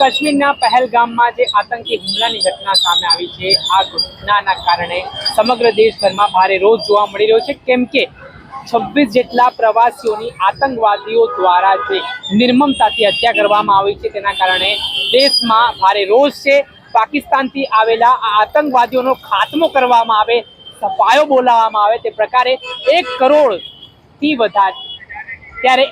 કાશ્મીરના પહેલગામમાં જે આતંકી હુમલાની ઘટના સામે આવી છે, આ ઘટનાના કારણે સમગ્ર દેશભરમાં ભારે રોષ જોવા મળી રહ્યો છે. કેમ કે છવ્વીસ જેટલા પ્રવાસીઓની આતંકવાદીઓ દ્વારા જે નિર્મમતાથી હત્યા કરવામાં આવી છે, તેના કારણે દેશમાં ભારે રોષ છે. પાકિસ્તાનથી આવેલા આ આતંકવાદીઓનો ખાત્મો કરવામાં આવે સફાયો બોલાવવામાં આવે તે પ્રકારે એક કરોડથી વધારે, ત્યારે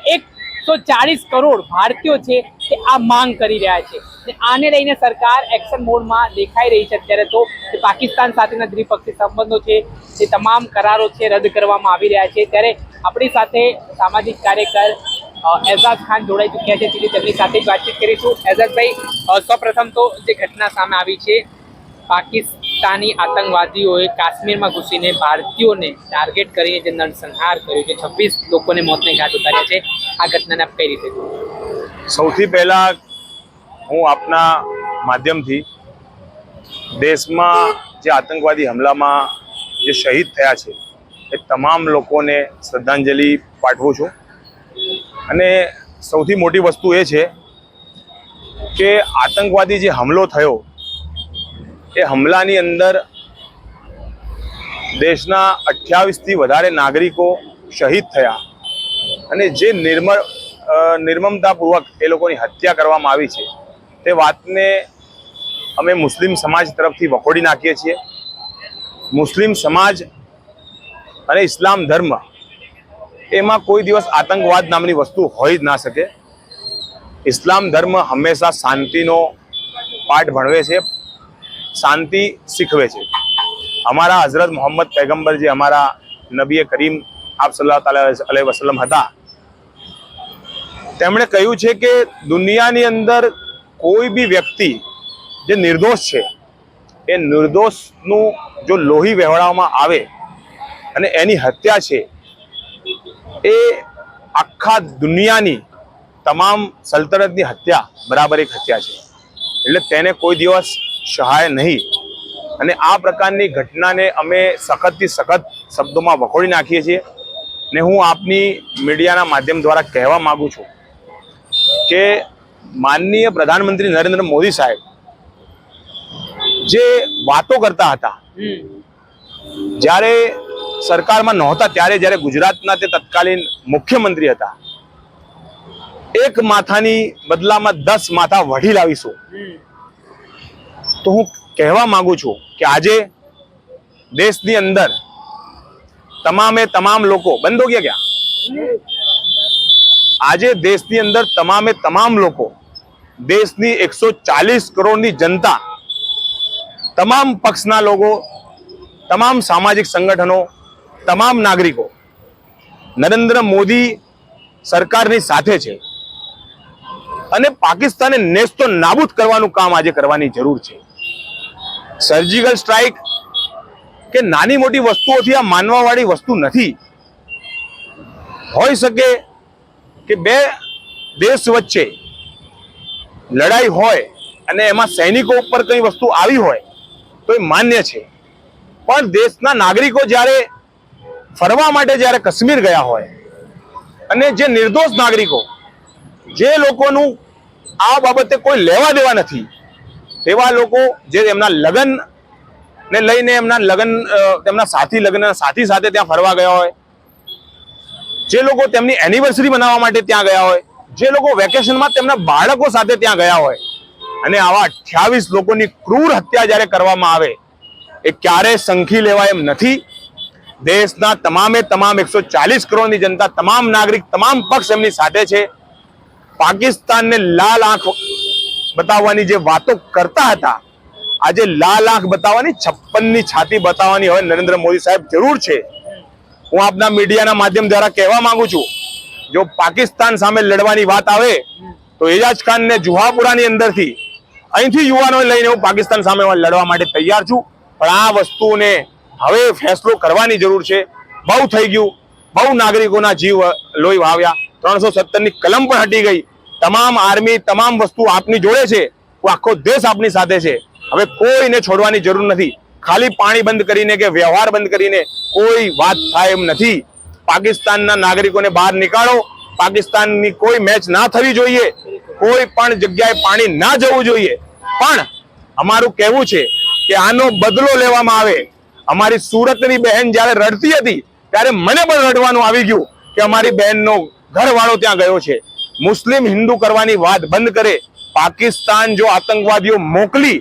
એકસો ચાલીસ કરોડ ભારતીયો છે તે આ માંગ કરી રહ્યા છે. ને આને લઈને સરકાર એક્શન મોડમાં દેખાઈ રહી છે અત્યારે તો. જે પાકિસ્તાન સાથેના દ્વિપક્ષી સંબંધો છે તે તમામ કરારો છે રદ કરવામાં આવી રહ્યા છે. ત્યારે આપણી સાથે સામાજિક કાર્યકર એઝાઝ ખાન જોડાઈ ચૂક્યા છે. તેથી તેમની સાથે જ વાતચીત કરીશું. એઝાઝભાઈ સૌપ્રથમ તો જે ઘટના સામે આવી છે પાકિસ્તાની આતંકવાદીઓએ કાશ્મીરમાં ઘૂસીને ભારતીયોને ટાર્ગેટ કરીને જે નરસંહાર કર્યો છે, છવ્વીસ લોકોને મોતને ઘાટ ઉતાર્યા છે. આ ઘટનાને આપ કઈ રીતે સૌથી પહેલા હું આપના માધ્યમથી દેશમાં જે આતંકવાદી હમલામાં જે શહીદ થયા છે, એ તમામ લોકોને શ્રદ્ધાંજલિ પાઠવું છું. અને સૌથી મોટી વસ્તુ એ છે કે આતંકવાદી જે હુમલો થયો એ હમલાની અંદર દેશના અઠ્યાવીસથી વધારે નાગરિકો શહીદ થયા. અને જે નિર્મળ નિર્મમતાપૂર્વક એ લોકોની હત્યા કરવામાં આવી છે, તે વાતને અમે મુસ્લિમ સમાજ તરફથી વખોડી નાખીએ છીએ. મુસ્લિમ સમાજ અને ઇસ્લામ ધર્મ એમાં કોઈ દિવસ આતંકવાદ નામની વસ્તુ હોઈ જ ના શકે. ઇસ્લામ ધર્મ હંમેશા શાંતિનો પાઠ ભણવે છે શાંતિ શીખવે છે. અમારા હઝરત મોહમ્મદ પૈગંબર જે અમારા નબીએ કરીમ આપ સલ્લાહ અલૈહ વસલમ હતા. તેમણે કહ્યું છે કે દુનિયાની અંદર કોઈ બી વ્યક્તિ જે નિર્દોષ છે, એ નિર્દોષનું જો લોહી વહેવડાવવામાં આવે અને એની હત્યા છે, એ આખા દુનિયાની તમામ સલ્તનતની હત્યા બરાબર એક હત્યા છે. એટલે તેને કોઈ દિવસ સહાય નહીં. અને આ પ્રકારની ઘટનાને અમે સખતથી સખત શબ્દોમાં વખોડી નાખીએ છીએ. ને હું આપની મીડિયાના માધ્યમ દ્વારા કહેવા માગું છું કે માનનીય પ્રધાનમંત્રી નરેન્દ્ર મોદી સાહેબ જે વાતો કરતા હતા, જ્યારે સરકારમાં નહોતા, ત્યારે જ્યારે ગુજરાતના તે તત્કાલીન મુખ્યમંત્રી હતા, એક માથાની બદલામાં દસ માથા વઢી લાવીશું. તો હું કહેવા માગું છું કે આજે દેશની અંદર તમામે તમામ લોકો, બંધ હો ગયા ક્યાં? આજે દેશની અંદર તમામે તમામ લોકો, દેશની એકસો ચાલીસ કરોડની જનતા, તમામ પક્ષના લોકો, તમામ સામાજિક સંગઠનો, તમામ નાગરિકો, નરેન્દ્ર મોદી સરકારની સાથે છે અને પાકિસ્તાને નેસ્તો નાબૂદ કરવાનું કામ આજે કરવાની જરૂર છે. સર્જિકલ સ્ટ્રાઇક કે નાની મોટી વસ્તુઓથી આ માનવાવાળી વસ્તુ નથી. હોઈ શકે કે બે દેશ વચ્ચે લડાઈ હોય અને એમાં સૈનિકો ઉપર કંઈ વસ્તુ આવી હોય તો એ માન્ય છે. પણ દેશના નાગરિકો જ્યારે ફરવા માટે જ્યારે કાશ્મીર ગયા હોય અને જે નિર્દોષ નાગરિકો, જે લોકોનું આ બાબતે કોઈ લેવા દેવા નથી તેવા લોકો જે એમના લગ્ન ને લઈને એમના લગ્ન તેમના સાથી લગ્ન, સાથી સાથે ત્યાં ફરવા ગયા હોય. જે લોકો તેમની એનિવર્સરી મનાવવા માટે ત્યાં ગયા હોય. જે લોકો વેકેશનમાં તેમના બાળકો સાથે ત્યાં ગયા હોય. અને આવા અઠ્યાવીસ લોકોની ક્રૂર હત્યા જ્યારે કરવામાં આવે, એ ક્યારે સંખી લેવાય એમ નથી. દેશના તમામે તમામ એકસો ચાલીસ કરોડની જનતા, તમામ નાગરિક, તમામ પક્ષ એમની સાથે છે. પાકિસ્તાનને લાલ આંખ બતાવવાની જે વાતો કરતા હતા, આજે લાલ આંખ બતાવવાની, છપ્પનની છાતી બતાવવાની હવે નરેન્દ્ર મોદી સાહેબ જરૂર છે. હું આપના મીડિયાના માધ્યમ દ્વારા કહેવા માંગુ છું, જો પાકિસ્તાન સામે લડવાની વાત આવે, તો એજાજ ખાનને જુહાપુરાની અંદરથી, અહીંથી યુવાનો લઈને હું પાકિસ્તાન સામે લડવા માટે તૈયાર છું. પણ આ વસ્તુને હવે ફેસલો કરવાની જરૂર છે. બહુ થઈ ગયું. બહુ નાગરિકોના જીવ લોહી વાવ્યા. ત્રણસો સત્તરની કલમ પણ હટી ગઈ. તમામ આર્મી, તમામ વસ્તુ આપની જોડે છે. આખો દેશ આપની સાથે છે. હવે કોઈને છોડવાની જરૂર નથી. ખાલી પાણી બંધ કરીને કે વ્યવહાર બંધ કરીને કોઈ વાત થાય એમ નથી. પાકિસ્તાનના નાગરિકોને બહાર નીકાળો. પાકિસ્તાનની કોઈ મેચ ના થવી જોઈએ. કોઈ પણ જગ્યાએ પાણી ના જવું જોઈએ. પણ અમારું કહેવું છે કે આનો બદલો લેવામાં આવે. અમારી સુરતની બહેન જ્યારે રડતી હતી, ત્યારે મને પણ રડવાનું આવી ગયું કે અમારી બહેનનો ઘરવાળો ત્યાં ગયો છે. મુસ્લિમ હિન્દુ કરવાની વાત બંધ કરે, પાકિસ્તાન જો આતંકવાદીઓ મોકલી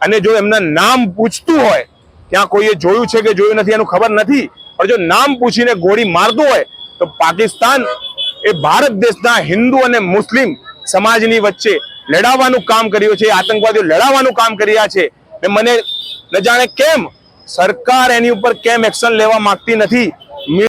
અને જો એમના નામ પૂછતું હોય, ત્યાં કોઈએ જોયું છે કે જોયું નથી એનું ખબર નથી, પણ જો નામ પૂછીને ગોળી મારતું હોય, તો પાકિસ્તાન એ ભારત દેશના હિન્દુ અને મુસ્લિમ સમાજની વચ્ચે લડાવવાનું કામ કર્યું છે આતંકવાદીઓ લડાવવાનું કામ કરી રહ્યા છે. ને મને ન જાણે કેમ સરકાર એની ઉપર કેમ એક્શન લેવા માંગતી નથી